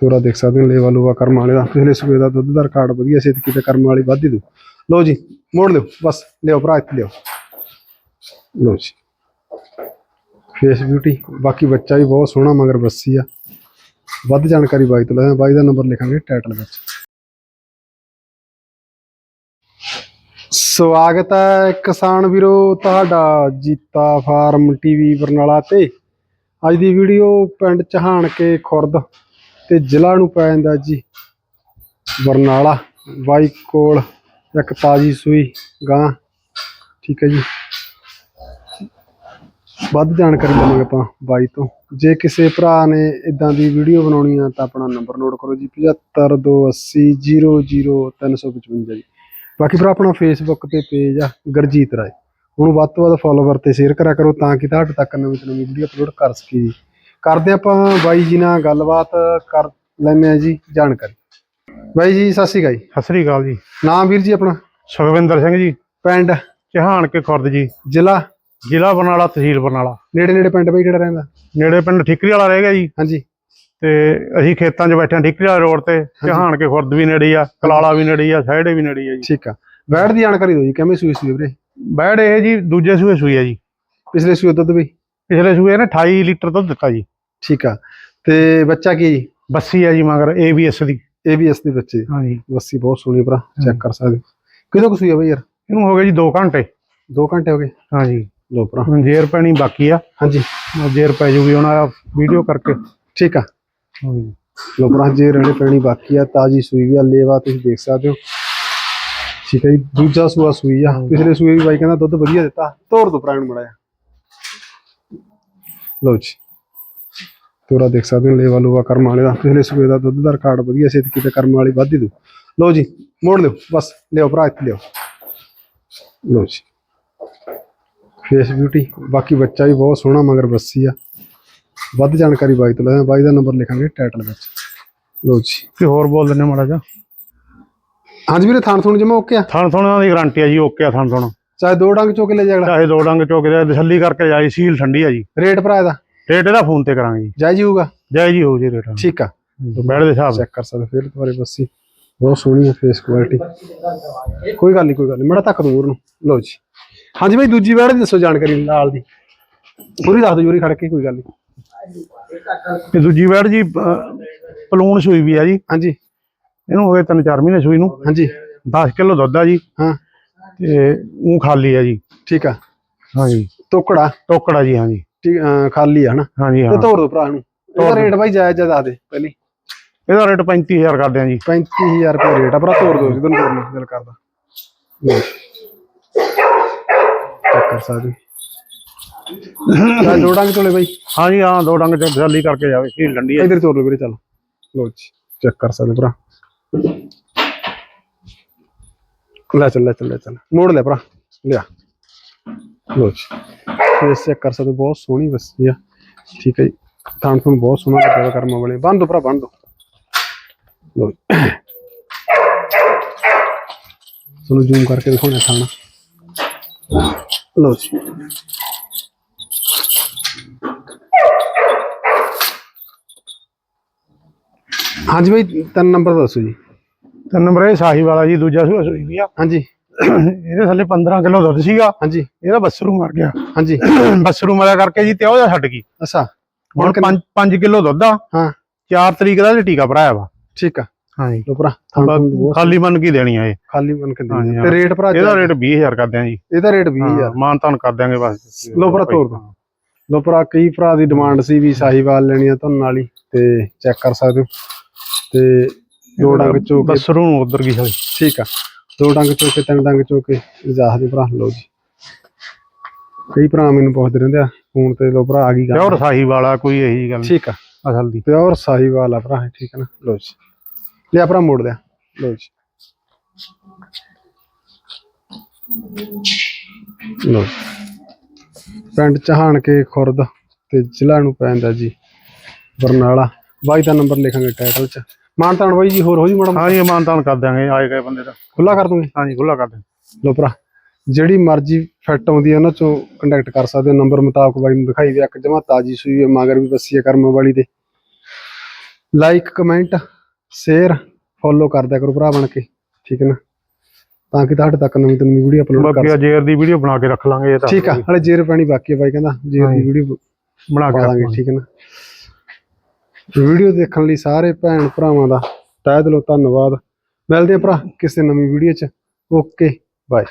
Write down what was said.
ਤੋਰਾ ਦੇਖ ਸਕਦੇ ਹੋ, ਲੇਵਾ ਲੂਵਾ ਕਰਮ ਵਾਲੇ ਦਾ ਪਿਛਲੇ ਸੂਏ ਦਾ ਦੁੱਧ ਦਾ ਰਿਕਾਰਡ ਵਧੀਆ ਸੀ ਕਿਤੇ, ਕਰਮ ਵਾਲੀ ਵੱਧ ਦੂ ਲਓ ਜੀ, ਮੋੜ ਲਿਓ, ਬਸ ਲਿਓ ਭਰਾ, ਇੱਥੇ ਲਿਓ ਲਓ ਜੀ। ਫੇਸ ਬਿਊਟੀ ਬਾਕੀ ਬੱਚਾ ਵੀ ਬਹੁਤ ਸੋਹਣਾ, ਮਗਰ ਬੱਸੀ ਆ। ਵੱਧ ਜਾਣਕਾਰੀ ਬਾਈ ਤੋਂ ਲੈਣਾ ਬਾਈ ਦਾ ਨੰਬਰ ਲਿਖਾਂਗੇ ਟਾਈਟਲ ਵਿੱਚ। ਸਵਾਗਤ ਹੈ ਕਿਸਾਨ ਵੀਰੋ, ਤੁਹਾਡਾ ਜੀਤਾ ਫਾਰਮ ਟੀਵੀ ਬਰਨਾਲਾ ਤੇ। ਅੱਜ ਦੀ ਵੀਡੀਓ ਪਿੰਡ ਚਹਾਣ ਕੇ ਖੁਰਦ। ਤੇ ਜ਼ਿਲ੍ਹਾ ਨੂੰ ਪੈ ਜਾਂਦਾ ਜੀ। ਬਰਨਾਲਾ ਬਾਈ ਕੋਲ ਇੱਕ ਤਾਜੀ ਸੂਈ ਗਾਂ। ਠੀਕ ਹੈ ਜੀ। ਵੱਧ ਜਾਣਕਾਰੀ ਲਵਾਂਗੇ ਆਪਾਂ ਬਾਈ ਤੋਂ। ਜੇ ਕਿਸੇ ਭਰਾ ਨੇ ਇਦਾਂ ਦੀ ਵੀਡੀਓ ਬਣਾਉਣੀ ਆ ਤਾਂ ਆਪਣਾ ਨੰਬਰ ਨੋਟ ਕਰੋ ਜੀ 7528000355 ਜੀ। ਬਾਕੀ ਭਰਾ, ਆਪਣਾ ਫੇਸਬੁੱਕ ਤੇ ਪੇਜ ਆ, ਗਰਜੀਤ ਰਾਏ। ਉਹਨੂੰ ਵੱਧ ਤੋਂ ਵੱਧ ਫੋਲੋਵਰ ਤੇ ਸ਼ੇਅਰ ਕਰਿਆ ਕਰੋ ਤਾਂ ਕਿ ਤੁਹਾਡੇ ਤੱਕ ਨਵੀਂ ਤੋਂ ਨਵੀਂ ਵੀਡੀਓ ਅਪਲੋਡ ਕਰ ਸਕੀਏ ਕਰਦੇ ਆਪਾਂ ਬਾਈ ਜੀ ਨਾਲ ਗੱਲਬਾਤ ਕਰ ਲੈਂਦੇ ਆ ਜੀ ਜਾਣਕਾਰੀ। ਬਾਈ ਜੀ ਸਤਿ ਸ਼੍ਰੀ ਅਕਾਲ ਜੀ। ਸਤਿ ਸ੍ਰੀ ਅਕਾਲ ਜੀ। ਨਾਮ ਵੀਰ ਜੀ ਆਪਣਾ? ਸੁਖਵਿੰਦਰ ਸਿੰਘ ਜੀ। ਪਿੰਡ? ਚਹਾਨ ਕੇ ਖੁਰਦ ਜੀ। ਜ਼ਿਲ੍ਹਾ? ਜ਼ਿਲ੍ਹਾ ਬਰਨਾਲਾ ਤਹਿਸੀਲ ਬਰਨਾਲਾ। ਨੇੜੇ ਨੇੜੇ ਪਿੰਡ ਬਾਈ ਕਿਹੜਾ ਰਹਿੰਦਾ? ਨੇੜੇ ਪਿੰਡ ਠਿਕਰੀ ਵਾਲਾ ਰਹਿ ਗਿਆ ਜੀ। ਹਾਂਜੀ। ਤੇ ਅਸੀਂ ਖੇਤਾਂ 'ਚ ਬੈਠੇ ਠਿਕਰੀ ਵਾਲੇ ਰੋਡ ਤੇ। ਚਹਾਨ ਕੇ ਖੁਰਦ ਵੀ ਨੇੜੇ ਆ ਕਲਾਲਾ ਵੀ ਨੇੜੇ ਆ ਸਾਈਡੇ ਵੀ ਨੇੜੇ ਆ ਜੀ। ਠੀਕ ਆ। ਵੈਟ ਦੀ ਜਾਣਕਾਰੀ ਦਿਓ ਜੀ ਕਿਵੇਂ ਸੂਈ ਸੀ ਵੀਰੇ? ਬੈੜ ਇਹ ਜੀ ਦੂਜੇ ਸੂਏ ਸੂਈ ਆ ਜੀ। ਪਿਛਲੇ ਸੂਏ ਦੁੱਧ ਵੀ ਪਿਛਲੇ ਸੂਏ ਨੇ 28 ਲੀਟਰ ਦੁੱਧ ਦਿੱਤਾ ਜੀ। ਠੀਕ ਆ। ਤੇ ਬੱਚਾ ਕੀ ਜੀ? ਬੱਸੀ ਆ ਜੀ ਮਗਰ ABS ਦੀ। ABS ਦੇ ਬੱਚੇ। ਹਾਂਜੀ ਬੱਸੀ ਬਹੁਤ ਸੋਹਣੀ ਭਰਾ ਚੈੱਕ ਕਰ ਸਕਦੇ। ਕਿਦੋਂ ਕੁ ਸੂਈ ਆ ਬਈ ਯਾਰ? ਇਹਨੂੰ ਹੋ ਗਏ ਜੀ 2 ਘੰਟੇ। 2 ਘੰਟੇ ਹੋ ਗਏ? ਹਾਂਜੀ ਲੋ ਭਰਾ। ਹੁਣ ਜੇਰ ਪੈਣੀ ਬਾਕੀ ਆ। ਹਾਂਜੀ ਜੇਰ ਪੈ ਜੂਗੀ ਹੁਣ ਵੀਡੀਓ ਕਰਕੇ। ਠੀਕ ਆ। ਹਾਂਜੀ ਲੋ ਭਰਾ ਜੇ ਰੜੇ ਪੈਣੀ ਬਾਕੀ ਆ। ਤਾਜੀ ਸੂਈ ਵੀ ਆ ਲੇਵਾ ਤੁਸੀਂ ਦੇਖ ਸਕਦੇ ਹੋ। ਠੀਕ ਹੈ ਜੀ। ਦੂਜਾ ਸੂਆ ਸੂਈ ਆ। ਪਿਛਲੇ ਸੂਏ ਵੀ ਬਾਈ ਕਹਿੰਦਾ ਦੁੱਧ ਵਧੀਆ ਦਿੱਤਾ। ਤੋਰ ਦੋ ਭਰਾ ਨੂੰ ਮੜਾਇਆ ਲੋ ਜੀ। ਤੋਰਾ ਦੇਖ ਸਕਦੇ ਹੋ ਲੇਵਾ ਲੂਵਾ ਕਰਮ ਵਾਲੇ ਦਾ। ਪਿਛਲੇ ਸੂਏ ਦਾ ਦੁੱਧ ਦਾ ਰਿਕਾਰਡ ਵਧੀਆ ਸੀ ਕਿਤੇ ਕਰਮ ਵਾਲੀ ਵੱਧ ਦੂ ਲੋ ਜੀ ਮੋੜ ਲਿਓ ਬਸ ਲਿਓ ਭਰਾ ਇੱਥੇ ਲਿਓ ਲੋ ਜੀ। ਫੇਸ ਬਿਊਟੀ ਬਾਕੀ ਬੱਚਾ ਵੀ ਬਹੁਤ ਸੋਹਣਾ ਮਗਰ ਬੱਸੀ ਆ। ਵੱਧ ਜਾਣਕਾਰੀ ਬਾਈ ਤੋਂ ਲੈਣਾ ਬਾਈ ਦਾ ਨੰਬਰ ਲਿਖਾਂਗੇ ਟਾਈਟਲ ਵਿੱਚ। ਲੋ ਜੀ। ਤੇ ਹੋਰ ਬੋਲ ਦਿੰਨੇ ਮਾੜਾ ਜਿਹਾ। ਹਾਂਜੀ ਵੀਰੇ ਥਾਣ ਥੁਣ ਜਮਾ ਓਕੇ ਆ? ਥਣ ਥੁਣਾਂ ਦੀ ਗਾਰੰਟੀ ਆ ਜੀ ਓਕੇ ਆ ਥਣ ਥੁਣ ਚਾਹੇ ਦੋ ਡੰਗ ਚੋਕੇ ਲੈ ਜਾਗਲਾ ਚਾਹੇ ਦੋ ਡੰਗ ਚੋਕ ਦੇ ਤਸੱਲੀ ਕਰਕੇ ਜਾਈ ਸੀਲ ਠੰਡੀ ਆ ਜੀ। ਰੇਟ ਭਰਾ ਇਹਦਾ? ਰੇਟ ਇਹਦਾ ਫੋਨ ਤੇ ਕਰਾਂਗੇ ਜੀ। ਜਾਇਜ਼ ਹੋਊਗਾ? ਜੈ ਜੀ ਹੋ ਜੀ ਰੇਟ। ਠੀਕ ਆ। ਬੈਠ ਦੇ ਹਿਸਾਬ। ਚੈੱਕ ਕਰ ਸਕਦੇ ਫਿਰ ਤੁਹਾਰੇ ਬੱਸੀ ਬਹੁਤ ਸੋਹਣੀ ਹੈ ਫੇਸ ਕੁਆਲਿਟੀ ਕੋਈ ਗੱਲ ਨਹੀਂ ਕੋਈ ਗੱਲ ਨਹੀਂ ਮੜਾ ਤੱਕ ਦੂਰ ਨੂੰ। ਲੋ ਜੀ। ਹਾਂਜੀ ਬਾਈ ਦੂਜੀ ਵੈੜ ਦੀ ਦੱਸੋ ਜਾਣਕਾਰੀ ਨਾਲ ਦੀ। ਪੂਰੀ ਦੱਸ ਦਿਓ ਜੂਰੀ ਖੜ ਕੇ ਕੋਈ ਗੱਲ ਨਹੀਂ ਤੇ ਦੂਜੀ ਬੈਠ ਜੀ ਪਲੂਣ ਸੂਈ ਵੀ ਆ ਜੀ। ਹਾਂਜੀ। ਇਹਨੂੰ ਹੋ ਗਏ ਤਿੰਨ ਚਾਰ ਮਹੀਨੇ ਸੂਈ ਨੂੰ। ਹਾਂਜੀ। 10 ਕਿਲੋ ਦੁੱਧ ਆ ਜੀ। ਹਾਂ। ਤੇ ਉਹ ਖਾਲੀ ਆ ਜੀ। ਠੀਕ ਆ। ਹਾਂਜੀ। ਤੋਕੜਾ। ਟੋਕੜਾ ਜੀ ਹਾਂਜੀ। ਠੀਕ ਅਹ ਖਾਲੀ ਆ ਹਨਾ? ਹਾਂਜੀ ਹਾਂ। ਤੇ ਤੋੜ ਦੋ ਭਰਾ ਨੂੰ। ਇਹਦਾ ਰੇਟ ਬਾਈ ਜਾਇਜ਼ ਜਿਹਾ ਦੱਸ ਦੇ ਪਹਿਲੀ। ਇਹਦਾ ਰੇਟ 35000 ਕਰਦੇ ਆ ਜੀ। 35000 ਰੁਪਏ ਰੇਟ ਆ ਭਰਾ ਤੋੜ ਦੋ ਜਦੋਂ ਤੋੜ ਲਓ ਦਿਲ ਕਰਦਾ। ਚੈੱਕ ਕਰ ਸਕਦੇ ਦੋ ਡੰਗ ਤੋਲੇ ਬਾਈ। ਹਾਂਜੀ ਹਾਂ ਦੋ ਡੰਗ ਚ ਤਸੱਲੀ ਕਰਕੇ ਜਾਵੇ ਸੀਲ ਠੰਡੀ ਆ। ਇਧਰ ਤੋੜ ਲਓ ਵੀਰੇ ਚੱਲ। ਲੋ ਜੀ ਚੈੱਕ ਕਰ ਸਕਦੇ ਭਰਾ। ਲੈ ਚੱਲ ਲੈ ਚੱਲ ਲੈ ਚੱਲ। ਮੋੜ ਲੈ ਭਰਾ, ਲਿਆ। ਲੋ ਜੀ। ਫੇਸ ਚੈੱਕ ਕਰ ਸਕਦੇ ਬਹੁਤ ਸੋਹਣੀ ਬੱਸੀ ਆ। ਠੀਕ ਹੈ ਜੀ। ਥਾਂ ਤੁਹਾਨੂੰ ਬਹੁਤ ਸੋਹਣਾ ਲੱਗਿਆ ਕਰਮਾਂ ਵਾਲੇ। ਬੰਦ ਦੋ ਭਰਾ ਬੰਦ ਦੋ। ਲੋ ਤੁਹਾਨੂੰ ਜ਼ੂਮ ਕਰਕੇ ਦਿਖਾਉਣਾ ਖਾਣਾ ਲੋ ਜੀ। ਹਾਂਜੀ ਬਾਈ, ਤਿੰਨ ਨੰਬਰ ਦੱਸੋ ਜੀ। ਤੇ ਨੰਬਰ ਇਹ ਸਾਹੀ ਵਾਲਾ ਜੀ ਦੂਜਾ ਸੂਆ ਸੂਈ ਵੀ ਆ। ਹਾਂਜੀ। ਇਹਦੇ ਥੱਲੇ 15 ਕਿਲੋ ਦੁੱਧ ਸੀਗਾ। ਹਾਂਜੀ। ਇਹਦਾ ਬੱਸਰੂ ਮਰ ਗਿਆ। ਹਾਂਜੀ। ਬੱਸਰੂ ਮਰਿਆ ਕਰਕੇ ਜੀ ਤੇ ਉਹਦਾ ਛੱਡ ਗਈ। ਅੱਛਾ। ਹੁਣ 5 5 ਕਿਲੋ ਦੁੱਧ ਆ। ਹਾਂ। 4 ਤਰੀਕ ਦਾ ਇਹ ਟੀਕਾ ਭਰਾਇਆ ਵਾ। ਠੀਕ ਆ। ਹਾਂਜੀ। ਲੋ ਭਰਾ ਥਾਂ ਤੁਹਾਨੂੰ ਬਹੁਤ ਖਾਲੀ ਬਣ ਕੀ ਦੇਣੀ ਆ ਇਹ। ਖਾਲੀ ਬਣ ਕੇ ਹਾਂਜੀ, ਦੇ ਹਾਂ। ਤੇ ਰੇਟ ਭਰਾ ਇਹਦਾ ਰੇਟ 20000 ਕਰਦੇ ਆ ਜੀ। ਇਹਦਾ ਰੇਟ 20000 ਮਾਨ ਤਾਨ ਕਰ ਦਿਆਂਗੇ ਬਸ। ਲੋ ਭਰਾ ਤੋੜ ਦੋ ਲੋ ਭਰਾ ਕਈ ਭਰਾ ਦੀ ਡਿਮਾਂਡ ਸੀ ਵੀ ਸਾਹੀਵਾਲ ਲੈਣੀ ਆ ਤੁਹਾਨੂੰ ਵਾਲੀ ਤੇ ਚੈੱਕ ਕਰ ਸਕਦੇ ਹੋ। ਤੇ ਦੋ ਡੰਗ ਚੋ ਕੇ ਬੱਸਰੂ ਨੂੰ ਉਧਰ ਗਈ ਸਾਲੀ ਠੀਕ ਆ। ਦੋ ਡੰਗ ਚੋ ਕੇ ਤਿੰਨ ਡੰਗ ਚੋ ਕੇ ਇਜਾਜ਼ਤ ਦੇ ਭਰਾ ਲੋ ਜੀ। ਕਈ ਭਰਾ ਮੈਨੂੰ ਪੁੱਛਦੇ ਰਹਿੰਦੇ ਆ ਫੋਨ ਤੇ ਲੋ ਭਰਾ ਆ ਗਈ ਗੱਲ। ਪਿਓਰ ਸਾਹੀ ਵਾਲਾ ਕੋਈ ਇਹੀ ਗੱਲ ਠੀਕ ਆ। ਅਸਲ ਦੀ। ਪਿਓਰ ਸਾਹੀਵਾਲ ਆ ਭਰਾ ਠੀਕ ਹੈ ਨਾ। ਲੋ ਜੀ। ਲਿਆ ਭਰਾ ਮੋੜ ਲਿਆ। ਲੋ ਜੀ। ਲੋ ਪਿੰਡ ਚਹਾਣ ਕੇ ਖੁਰਦ ਤੇ ਜ਼ਿਲ੍ਹਾ ਨੂੰ ਪੈਂਦਾ ਜੀ ਬਰਨਾਲਾ। ਬਾਈ ਦਾ ਨੰਬਰ ਲਿਖਾਂਗੇ ਟਾਈਟਲ 'ਚ। ਮਾਨਤਾਨ ਬਾਈ ਜੀ ਹੋਰ ਹੋ ਜੀ ਮੈਡਮ ਹਾਂਜੀ ਮਾਨਤਾਨ ਕਰ ਦਾਂਗੇ ਆਏ ਗਏ ਬੰਦੇ ਦਾ ਖੁੱਲਾ ਕਰ ਦੂੰਗੇ? ਹਾਂਜੀ ਖੁੱਲਾ ਕਰ ਦੇ ਲੋ ਭਰਾ ਜਿਹੜੀ ਮਰਜ਼ੀ ਫਿੱਟ ਆਉਂਦੀ ਹੈ ਉਹਨਾਂ ਚੋਂ ਕੰਟੈਕਟ ਕਰ ਸਕਦੇ ਹੋ। ਨੰਬਰ ਮੁਤਾਬਕ ਬਾਈ ਨੂੰ ਦਿਖਾਈ ਦੇ ਇੱਕ ਜਮਾ ਤਾਜੀ ਸੂਈ ਹੈ ਮਗਰ ਵੀ ਬੱਸੀ ਹੈ ਕਰਮ ਵਾਲੀ ਦੇ। ਲਾਈਕ ਕਮੈਂਟ ਸ਼ੇਅਰ ਫੋਲੋ ਕਰ ਦਿਆ ਕਰੋ ਭਰਾ ਬਣ ਕੇ ਠੀਕ ਹੈ ਨਾ? ਤਾਂ ਕਿ ਤੁਹਾਡੇ ਤੱਕ ਨਵੀਂ ਤੋਂ ਵੀਡੀਓ ਅਪਲੋਡ ਕਰ ਬਾਕੀ ਜੇਰ ਦੀ ਵੀਡੀਓ ਬਣਾ ਕੇ ਰੱਖ ਲਾਂਗੇ ਇਹ ਤਾਂ ਠੀਕ ਆ ਹਲੇ ਜੇਰ ਪੈਣੀ ਬਾਕੀ ਹੈ ਬਾਈ ਕਹਿੰਦਾ ਜੇਰ ਦੀ ਵੀਡੀਓ ਬਣਾ ਕੇ ਰੱਖਾਂਗੇ। ਠੀਕ ਹੈ ਨਾ? ਵੀਡੀਓ ਦੇਖਣ ਲਈ ਸਾਰੇ ਭੈਣ ਭਰਾਵਾਂ ਦਾ ਤਹਿ ਦਿਲੋਂ ਧੰਨਵਾਦ। ਮਿਲਦੇ ਆ ਭਰਾ ਕਿਸੇ ਨਵੀਂ ਵੀਡੀਓ 'ਚ। Okay bye